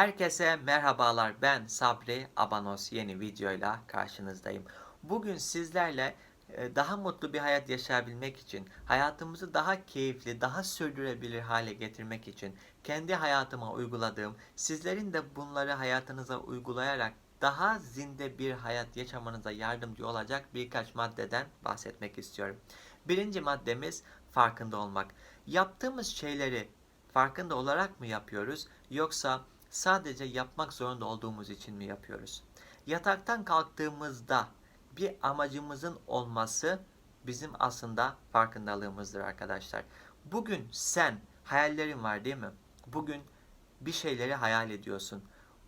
Herkese merhabalar. Ben Sabri Abanos yeni videoyla karşınızdayım. Bugün sizlerle e, daha mutlu bir hayat yaşayabilmek için, hayatımızı daha keyifli, daha sürdürülebilir hale getirmek için kendi hayatıma uyguladığım, sizlerin de bunları hayatınıza uygulayarak daha zinde bir hayat yaşamanıza yardımcı olacak birkaç maddeden bahsetmek istiyorum. Birinci maddemiz farkında olmak. Yaptığımız şeyleri farkında olarak mı yapıyoruz yoksa sadece yapmak zorunda olduğumuz için mi yapıyoruz? Yataktan kalktığımızda bir amacımızın olması bizim aslında farkındalığımızdır arkadaşlar. Bugün sen hayallerin var değil mi? Bugün bir şeyleri hayal ediyorsun.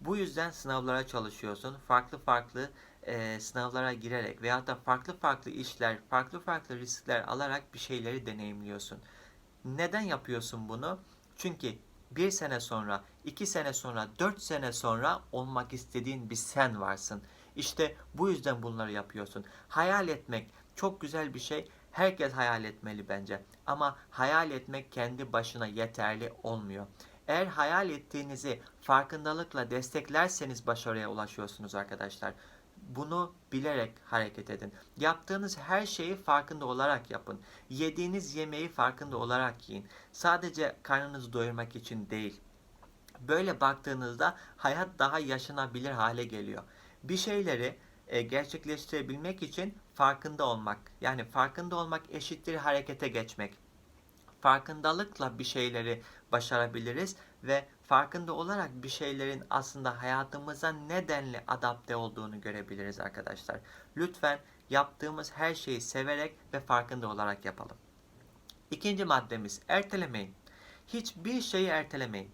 Bu yüzden sınavlara çalışıyorsun. Farklı farklı e, sınavlara girerek veyahut da farklı farklı işler, farklı farklı riskler alarak bir şeyleri deneyimliyorsun. Neden yapıyorsun bunu? Çünkü bir sene sonra, iki sene sonra, dört sene sonra olmak istediğin bir sen varsın. İşte bu yüzden bunları yapıyorsun. Hayal etmek çok güzel bir şey. Herkes hayal etmeli bence. Ama hayal etmek kendi başına yeterli olmuyor. Eğer hayal ettiğinizi farkındalıkla desteklerseniz başarıya ulaşıyorsunuz arkadaşlar. Bunu bilerek hareket edin. Yaptığınız her şeyi farkında olarak yapın. Yediğiniz yemeği farkında olarak yiyin. Sadece karnınızı doyurmak için değil. Böyle baktığınızda hayat daha yaşanabilir hale geliyor. Bir şeyleri e, gerçekleştirebilmek için farkında olmak. Yani farkında olmak eşittir harekete geçmek. Farkındalıkla bir şeyleri başarabiliriz ve farkında olarak bir şeylerin aslında hayatımıza nedenli adapte olduğunu görebiliriz arkadaşlar. Lütfen yaptığımız her şeyi severek ve farkında olarak yapalım. İkinci maddemiz ertelemeyin. Hiçbir şeyi ertelemeyin.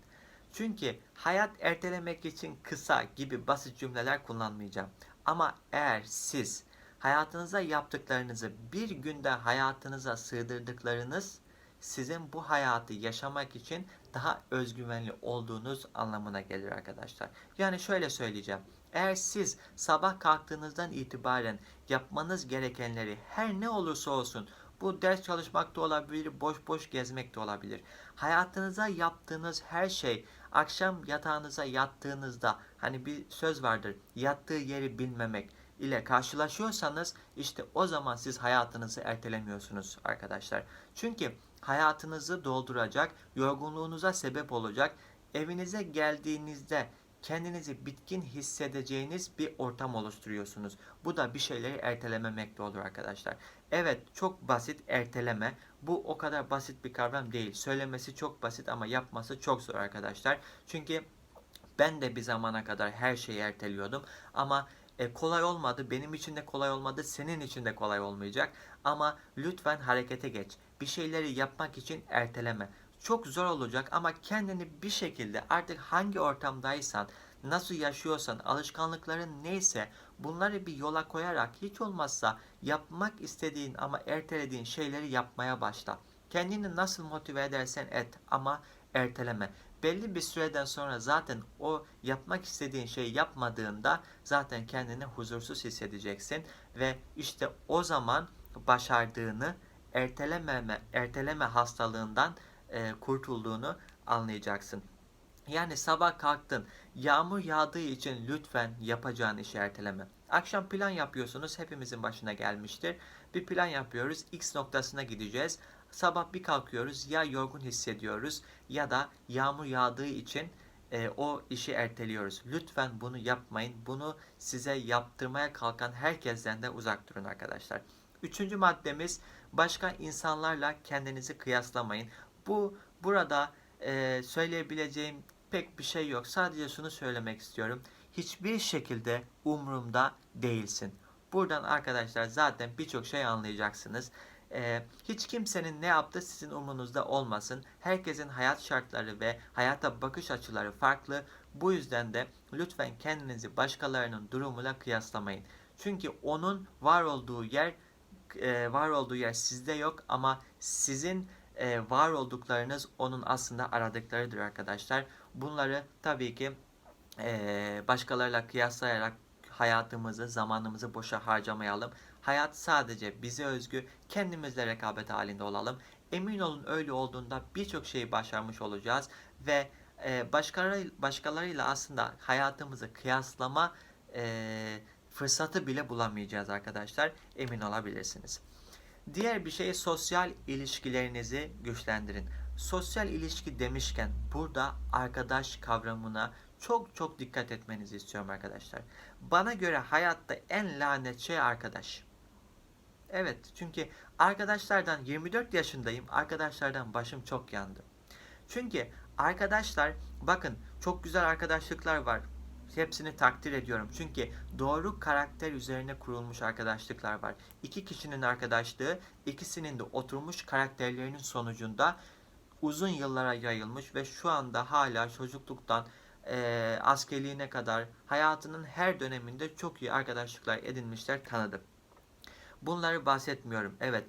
Çünkü hayat ertelemek için kısa gibi basit cümleler kullanmayacağım. Ama eğer siz hayatınıza yaptıklarınızı bir günde hayatınıza sığdırdıklarınız sizin bu hayatı yaşamak için daha özgüvenli olduğunuz anlamına gelir arkadaşlar. Yani şöyle söyleyeceğim. Eğer siz sabah kalktığınızdan itibaren yapmanız gerekenleri her ne olursa olsun bu ders çalışmak da olabilir, boş boş gezmek de olabilir. Hayatınıza yaptığınız her şey akşam yatağınıza yattığınızda hani bir söz vardır. Yattığı yeri bilmemek ile karşılaşıyorsanız işte o zaman siz hayatınızı ertelemiyorsunuz arkadaşlar. Çünkü hayatınızı dolduracak, yorgunluğunuza sebep olacak, evinize geldiğinizde kendinizi bitkin hissedeceğiniz bir ortam oluşturuyorsunuz. Bu da bir şeyleri ertelememekte olur arkadaşlar. Evet çok basit erteleme. Bu o kadar basit bir kavram değil. Söylemesi çok basit ama yapması çok zor arkadaşlar. Çünkü ben de bir zamana kadar her şeyi erteliyordum ama e, kolay olmadı. Benim için de kolay olmadı. Senin için de kolay olmayacak. Ama lütfen harekete geç. Bir şeyleri yapmak için erteleme. Çok zor olacak ama kendini bir şekilde artık hangi ortamdaysan, nasıl yaşıyorsan, alışkanlıkların neyse bunları bir yola koyarak hiç olmazsa yapmak istediğin ama ertelediğin şeyleri yapmaya başla. Kendini nasıl motive edersen et ama erteleme. Belli bir süreden sonra zaten o yapmak istediğin şeyi yapmadığında zaten kendini huzursuz hissedeceksin ve işte o zaman başardığını ertelememe erteleme hastalığından e, kurtulduğunu anlayacaksın. Yani sabah kalktın, yağmur yağdığı için lütfen yapacağın işi erteleme. Akşam plan yapıyorsunuz, hepimizin başına gelmiştir. Bir plan yapıyoruz, X noktasına gideceğiz. Sabah bir kalkıyoruz, ya yorgun hissediyoruz ya da yağmur yağdığı için e, o işi erteliyoruz. Lütfen bunu yapmayın. Bunu size yaptırmaya kalkan herkesten de uzak durun arkadaşlar. Üçüncü maddemiz başka insanlarla kendinizi kıyaslamayın. Bu burada e, söyleyebileceğim pek bir şey yok. Sadece şunu söylemek istiyorum. Hiçbir şekilde umurumda değilsin. Buradan arkadaşlar zaten birçok şey anlayacaksınız. Ee, hiç kimsenin ne yaptığı sizin umurunuzda olmasın. Herkesin hayat şartları ve hayata bakış açıları farklı. Bu yüzden de lütfen kendinizi başkalarının durumuyla kıyaslamayın. Çünkü onun var olduğu yer e, var olduğu yer sizde yok ama sizin e, var olduklarınız onun aslında aradıklarıdır arkadaşlar. Bunları tabii ki e, başkalarıyla kıyaslayarak hayatımızı, zamanımızı boşa harcamayalım. Hayat sadece bize özgü, kendimizle rekabet halinde olalım. Emin olun öyle olduğunda birçok şeyi başarmış olacağız ve e, başkaları, başkalarıyla aslında hayatımızı kıyaslama e, fırsatı bile bulamayacağız arkadaşlar. Emin olabilirsiniz. Diğer bir şey sosyal ilişkilerinizi güçlendirin. Sosyal ilişki demişken burada arkadaş kavramına çok çok dikkat etmenizi istiyorum arkadaşlar. Bana göre hayatta en lanet şey arkadaş. Evet çünkü arkadaşlardan 24 yaşındayım. Arkadaşlardan başım çok yandı. Çünkü arkadaşlar bakın çok güzel arkadaşlıklar var. Hepsini takdir ediyorum. Çünkü doğru karakter üzerine kurulmuş arkadaşlıklar var. İki kişinin arkadaşlığı ikisinin de oturmuş karakterlerinin sonucunda uzun yıllara yayılmış ve şu anda hala çocukluktan e, askerliğine kadar hayatının her döneminde çok iyi arkadaşlıklar edinmişler tanıdım. Bunları bahsetmiyorum. Evet,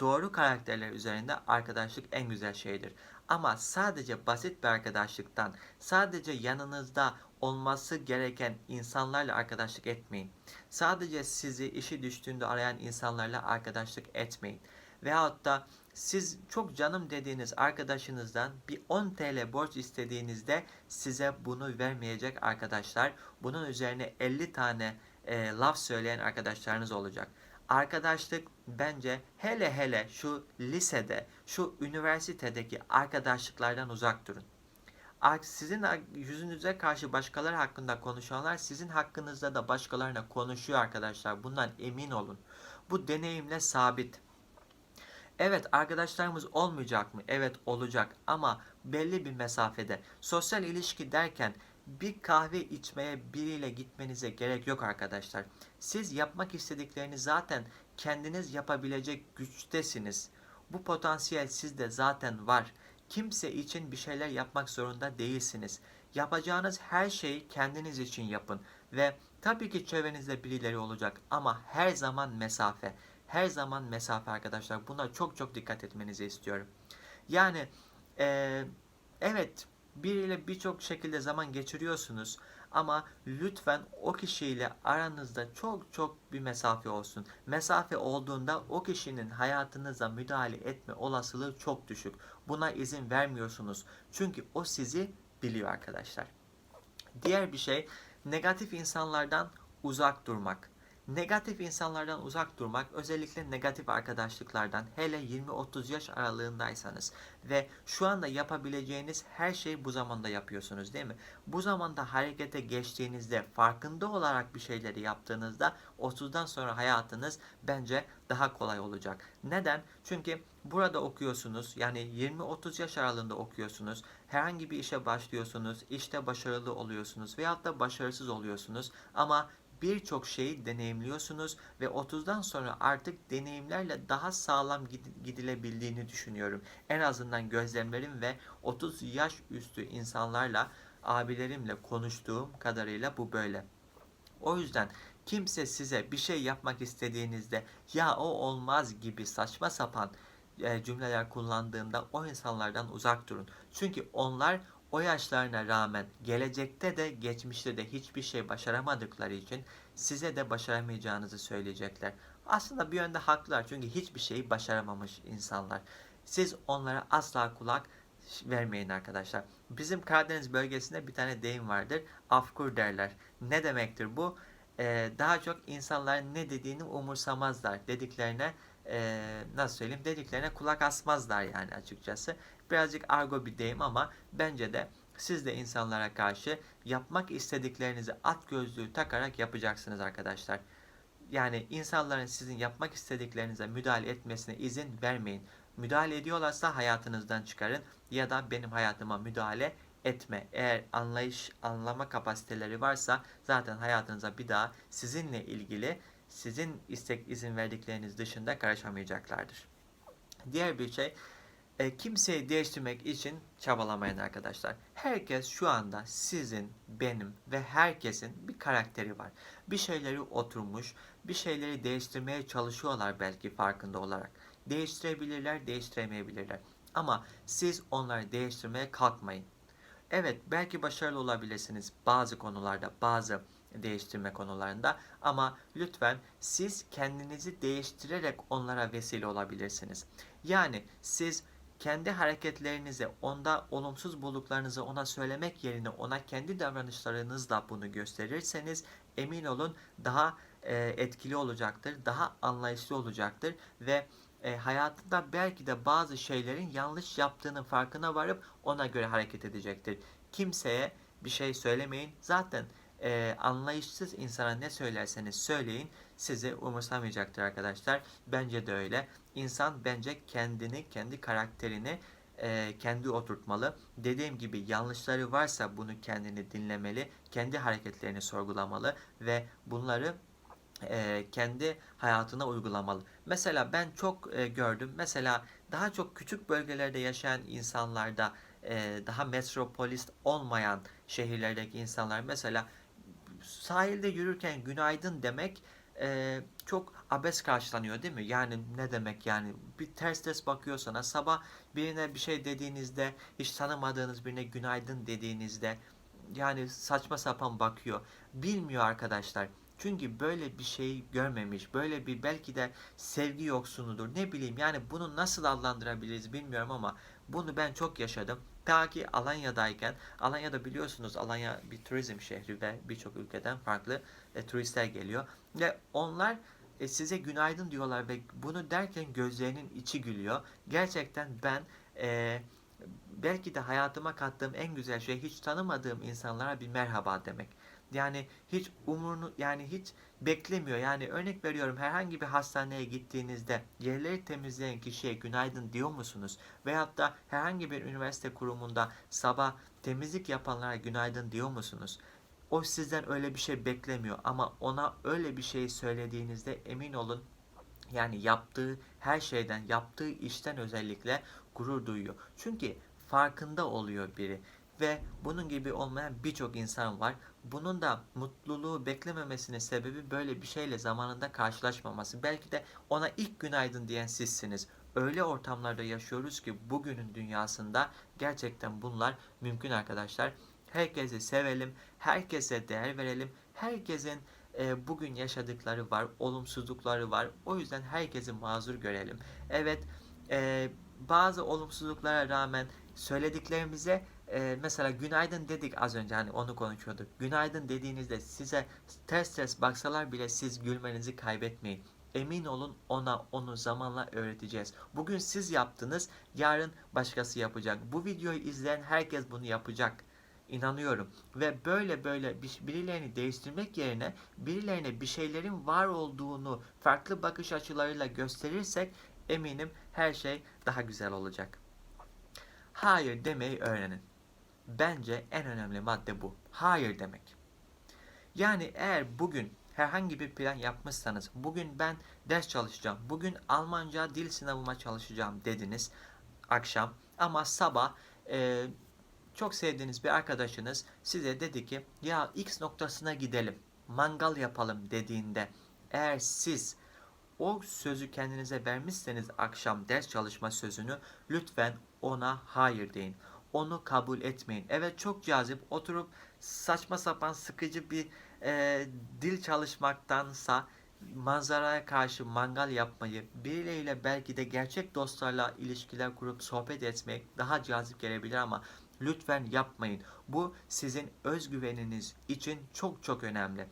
doğru karakterler üzerinde arkadaşlık en güzel şeydir. Ama sadece basit bir arkadaşlıktan, sadece yanınızda olması gereken insanlarla arkadaşlık etmeyin. Sadece sizi işi düştüğünde arayan insanlarla arkadaşlık etmeyin. Veyahut da siz çok canım dediğiniz arkadaşınızdan bir 10 TL borç istediğinizde size bunu vermeyecek arkadaşlar. Bunun üzerine 50 tane e, laf söyleyen arkadaşlarınız olacak. Arkadaşlık bence hele hele şu lisede, şu üniversitedeki arkadaşlıklardan uzak durun. Sizin yüzünüze karşı başkaları hakkında konuşanlar sizin hakkınızda da başkalarına konuşuyor arkadaşlar. Bundan emin olun. Bu deneyimle sabit. Evet arkadaşlarımız olmayacak mı? Evet olacak ama belli bir mesafede. Sosyal ilişki derken bir kahve içmeye biriyle gitmenize gerek yok arkadaşlar. Siz yapmak istediklerini zaten kendiniz yapabilecek güçtesiniz. Bu potansiyel sizde zaten var. Kimse için bir şeyler yapmak zorunda değilsiniz. Yapacağınız her şeyi kendiniz için yapın ve tabii ki çevrenizde birileri olacak ama her zaman mesafe. Her zaman mesafe arkadaşlar. Buna çok çok dikkat etmenizi istiyorum. Yani ee, evet biriyle birçok şekilde zaman geçiriyorsunuz ama lütfen o kişiyle aranızda çok çok bir mesafe olsun. Mesafe olduğunda o kişinin hayatınıza müdahale etme olasılığı çok düşük. Buna izin vermiyorsunuz. Çünkü o sizi biliyor arkadaşlar. Diğer bir şey negatif insanlardan uzak durmak. Negatif insanlardan uzak durmak, özellikle negatif arkadaşlıklardan hele 20-30 yaş aralığındaysanız ve şu anda yapabileceğiniz her şeyi bu zamanda yapıyorsunuz değil mi? Bu zamanda harekete geçtiğinizde, farkında olarak bir şeyleri yaptığınızda 30'dan sonra hayatınız bence daha kolay olacak. Neden? Çünkü burada okuyorsunuz, yani 20-30 yaş aralığında okuyorsunuz, herhangi bir işe başlıyorsunuz, işte başarılı oluyorsunuz veyahut da başarısız oluyorsunuz ama birçok şeyi deneyimliyorsunuz ve 30'dan sonra artık deneyimlerle daha sağlam gidilebildiğini düşünüyorum. En azından gözlemlerim ve 30 yaş üstü insanlarla abilerimle konuştuğum kadarıyla bu böyle. O yüzden kimse size bir şey yapmak istediğinizde ya o olmaz gibi saçma sapan e, cümleler kullandığında o insanlardan uzak durun. Çünkü onlar o yaşlarına rağmen gelecekte de geçmişte de hiçbir şey başaramadıkları için size de başaramayacağınızı söyleyecekler. Aslında bir yönde haklılar çünkü hiçbir şeyi başaramamış insanlar. Siz onlara asla kulak vermeyin arkadaşlar. Bizim Karadeniz bölgesinde bir tane deyim vardır. Afkur derler. Ne demektir bu? Ee, daha çok insanların ne dediğini umursamazlar. Dediklerine e, nasıl söyleyeyim dediklerine kulak asmazlar yani açıkçası. Birazcık argo bir deyim ama bence de siz de insanlara karşı yapmak istediklerinizi at gözlüğü takarak yapacaksınız arkadaşlar. Yani insanların sizin yapmak istediklerinize müdahale etmesine izin vermeyin. Müdahale ediyorlarsa hayatınızdan çıkarın ya da benim hayatıma müdahale etme. Eğer anlayış, anlama kapasiteleri varsa zaten hayatınıza bir daha sizinle ilgili sizin istek izin verdikleriniz dışında karışamayacaklardır. Diğer bir şey e, kimseyi değiştirmek için çabalamayın arkadaşlar. Herkes şu anda sizin, benim ve herkesin bir karakteri var. Bir şeyleri oturmuş, bir şeyleri değiştirmeye çalışıyorlar belki farkında olarak. Değiştirebilirler, değiştiremeyebilirler. Ama siz onları değiştirmeye kalkmayın. Evet belki başarılı olabilirsiniz bazı konularda, bazı değiştirme konularında ama lütfen siz kendinizi değiştirerek onlara vesile olabilirsiniz. Yani siz kendi hareketlerinize, onda olumsuz bulduklarınızı ona söylemek yerine ona kendi davranışlarınızla bunu gösterirseniz emin olun daha e, etkili olacaktır, daha anlayışlı olacaktır ve e, hayatında belki de bazı şeylerin yanlış yaptığının farkına varıp ona göre hareket edecektir. Kimseye bir şey söylemeyin. Zaten e, anlayışsız insana ne söylerseniz söyleyin sizi umursamayacaktır arkadaşlar. Bence de öyle. İnsan bence kendini, kendi karakterini e, kendi oturtmalı. Dediğim gibi yanlışları varsa bunu kendini dinlemeli, kendi hareketlerini sorgulamalı ve bunları e, kendi hayatına uygulamalı. Mesela ben çok e, gördüm. Mesela daha çok küçük bölgelerde yaşayan insanlarda, e, daha metropolis olmayan şehirlerdeki insanlar mesela sahilde yürürken günaydın demek e, çok abes karşılanıyor değil mi? Yani ne demek yani bir ters ters bakıyor sabah birine bir şey dediğinizde hiç tanımadığınız birine günaydın dediğinizde yani saçma sapan bakıyor. Bilmiyor arkadaşlar. Çünkü böyle bir şey görmemiş. Böyle bir belki de sevgi yoksunudur. Ne bileyim yani bunu nasıl adlandırabiliriz bilmiyorum ama bunu ben çok yaşadım. Ta ki Alanya'dayken, Alanya'da biliyorsunuz Alanya bir turizm şehri ve birçok ülkeden farklı e, turistler geliyor. Ve onlar e, size günaydın diyorlar ve bunu derken gözlerinin içi gülüyor. Gerçekten ben e, belki de hayatıma kattığım en güzel şey hiç tanımadığım insanlara bir merhaba demek. Yani hiç umurunu yani hiç beklemiyor. Yani örnek veriyorum herhangi bir hastaneye gittiğinizde yerleri temizleyen kişiye günaydın diyor musunuz? Veyahut da herhangi bir üniversite kurumunda sabah temizlik yapanlara günaydın diyor musunuz? O sizden öyle bir şey beklemiyor ama ona öyle bir şey söylediğinizde emin olun yani yaptığı her şeyden, yaptığı işten özellikle gurur duyuyor. Çünkü farkında oluyor biri ve bunun gibi olmayan birçok insan var. Bunun da mutluluğu beklememesinin sebebi böyle bir şeyle zamanında karşılaşmaması. Belki de ona ilk günaydın diyen sizsiniz. Öyle ortamlarda yaşıyoruz ki bugünün dünyasında gerçekten bunlar mümkün arkadaşlar. Herkesi sevelim, herkese değer verelim. Herkesin e, bugün yaşadıkları var, olumsuzlukları var. O yüzden herkesi mazur görelim. Evet, e, bazı olumsuzluklara rağmen söylediklerimize e, mesela günaydın dedik az önce hani onu konuşuyorduk. Günaydın dediğinizde size ters ters baksalar bile siz gülmenizi kaybetmeyin. Emin olun ona onu zamanla öğreteceğiz. Bugün siz yaptınız, yarın başkası yapacak. Bu videoyu izleyen herkes bunu yapacak. İnanıyorum. Ve böyle böyle birilerini değiştirmek yerine birilerine bir şeylerin var olduğunu farklı bakış açılarıyla gösterirsek eminim her şey daha güzel olacak. Hayır demeyi öğrenin. Bence en önemli madde bu. Hayır demek. Yani eğer bugün herhangi bir plan yapmışsanız, bugün ben ders çalışacağım, bugün Almanca dil sınavıma çalışacağım dediniz akşam ama sabah e, çok sevdiğiniz bir arkadaşınız size dedi ki ya X noktasına gidelim, mangal yapalım dediğinde eğer siz o sözü kendinize vermişseniz akşam ders çalışma sözünü lütfen ona hayır deyin. Onu kabul etmeyin. Evet çok cazip oturup saçma sapan sıkıcı bir e, dil çalışmaktansa manzaraya karşı mangal yapmayı, birileriyle belki de gerçek dostlarla ilişkiler kurup sohbet etmek daha cazip gelebilir ama lütfen yapmayın. Bu sizin özgüveniniz için çok çok önemli.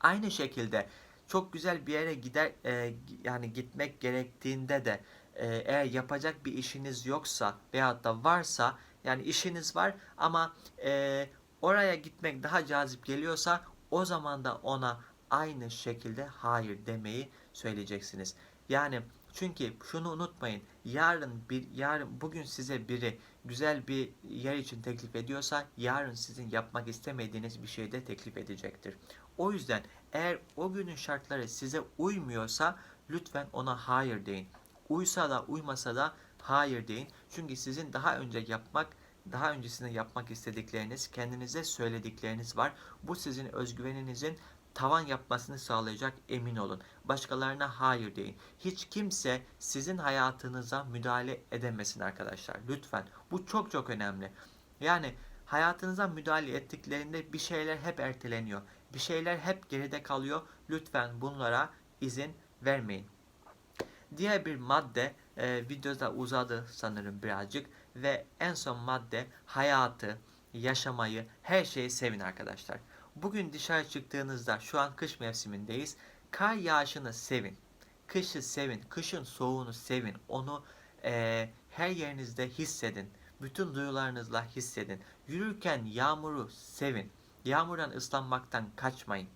Aynı şekilde çok güzel bir yere gider e, yani gitmek gerektiğinde de e, eğer yapacak bir işiniz yoksa veyahut da varsa yani işiniz var ama e, oraya gitmek daha cazip geliyorsa o zaman da ona aynı şekilde hayır demeyi söyleyeceksiniz. Yani çünkü şunu unutmayın. Yarın bir yarın bugün size biri güzel bir yer için teklif ediyorsa yarın sizin yapmak istemediğiniz bir şey de teklif edecektir. O yüzden eğer o günün şartları size uymuyorsa lütfen ona hayır deyin. Uysa da uymasa da hayır deyin. Çünkü sizin daha önce yapmak daha öncesinde yapmak istedikleriniz, kendinize söyledikleriniz var. Bu sizin özgüveninizin tavan yapmasını sağlayacak emin olun. Başkalarına hayır deyin. Hiç kimse sizin hayatınıza müdahale edemesin arkadaşlar. Lütfen. Bu çok çok önemli. Yani hayatınıza müdahale ettiklerinde bir şeyler hep erteleniyor. Bir şeyler hep geride kalıyor. Lütfen bunlara izin vermeyin. Diğer bir madde E, video uzadı sanırım birazcık. Ve en son madde hayatı, yaşamayı, her şeyi sevin arkadaşlar. Bugün dışarı çıktığınızda şu an kış mevsimindeyiz. Kar yağışını sevin. Kışı sevin. Kışın soğuğunu sevin. Onu e, her yerinizde hissedin. Bütün duyularınızla hissedin. Yürürken yağmuru sevin. Yağmurdan ıslanmaktan kaçmayın.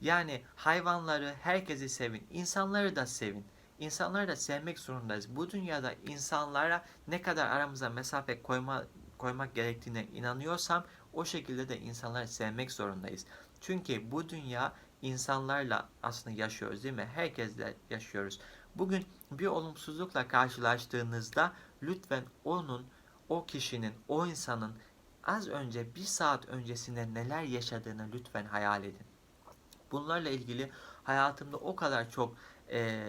Yani hayvanları, herkesi sevin. İnsanları da sevin. İnsanları da sevmek zorundayız. Bu dünyada insanlara ne kadar aramıza mesafe koyma, koymak gerektiğine inanıyorsam o şekilde de insanları sevmek zorundayız. Çünkü bu dünya insanlarla aslında yaşıyoruz değil mi? Herkesle yaşıyoruz. Bugün bir olumsuzlukla karşılaştığınızda lütfen onun, o kişinin, o insanın az önce bir saat öncesinde neler yaşadığını lütfen hayal edin. Bunlarla ilgili hayatımda o kadar çok e,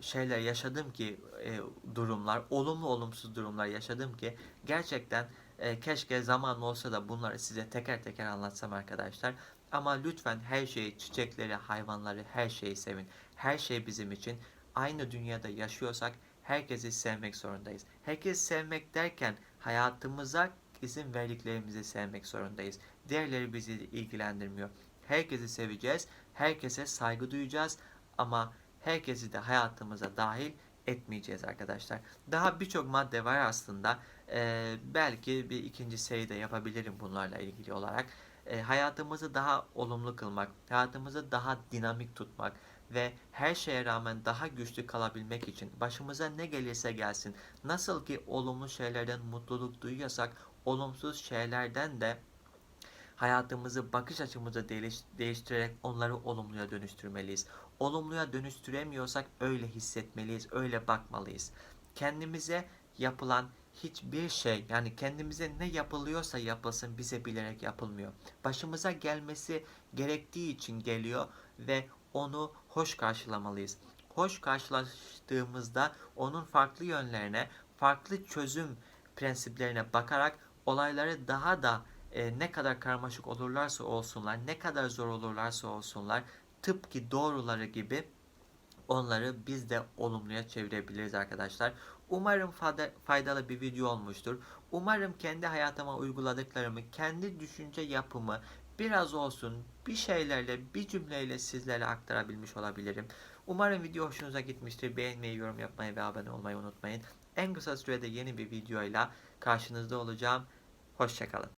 şeyler yaşadım ki e, durumlar, olumlu olumsuz durumlar yaşadım ki gerçekten e, keşke zaman olsa da bunları size teker teker anlatsam arkadaşlar. Ama lütfen her şeyi, çiçekleri, hayvanları, her şeyi sevin. Her şey bizim için. Aynı dünyada yaşıyorsak herkesi sevmek zorundayız. Herkesi sevmek derken hayatımıza izin verdiklerimizi sevmek zorundayız. Diğerleri bizi ilgilendirmiyor. Herkesi seveceğiz, herkese saygı duyacağız ama herkesi de hayatımıza dahil etmeyeceğiz arkadaşlar. Daha birçok madde var aslında. Ee, belki bir ikinci seride yapabilirim bunlarla ilgili olarak. Ee, hayatımızı daha olumlu kılmak, hayatımızı daha dinamik tutmak ve her şeye rağmen daha güçlü kalabilmek için başımıza ne gelirse gelsin, nasıl ki olumlu şeylerden mutluluk duyuyorsak, olumsuz şeylerden de hayatımızı, bakış açımızı değiştirerek onları olumluya dönüştürmeliyiz. Olumluya dönüştüremiyorsak öyle hissetmeliyiz, öyle bakmalıyız. Kendimize yapılan hiçbir şey yani kendimize ne yapılıyorsa yapılsın bize bilerek yapılmıyor. Başımıza gelmesi gerektiği için geliyor ve onu hoş karşılamalıyız. Hoş karşılaştığımızda onun farklı yönlerine, farklı çözüm prensiplerine bakarak olayları daha da e, ne kadar karmaşık olurlarsa olsunlar, ne kadar zor olurlarsa olsunlar, tıpkı doğruları gibi onları biz de olumluya çevirebiliriz arkadaşlar. Umarım faydalı bir video olmuştur. Umarım kendi hayatıma uyguladıklarımı, kendi düşünce yapımı biraz olsun bir şeylerle, bir cümleyle sizlere aktarabilmiş olabilirim. Umarım video hoşunuza gitmiştir. Beğenmeyi, yorum yapmayı ve abone olmayı unutmayın. En kısa sürede yeni bir videoyla karşınızda olacağım. Hoşçakalın.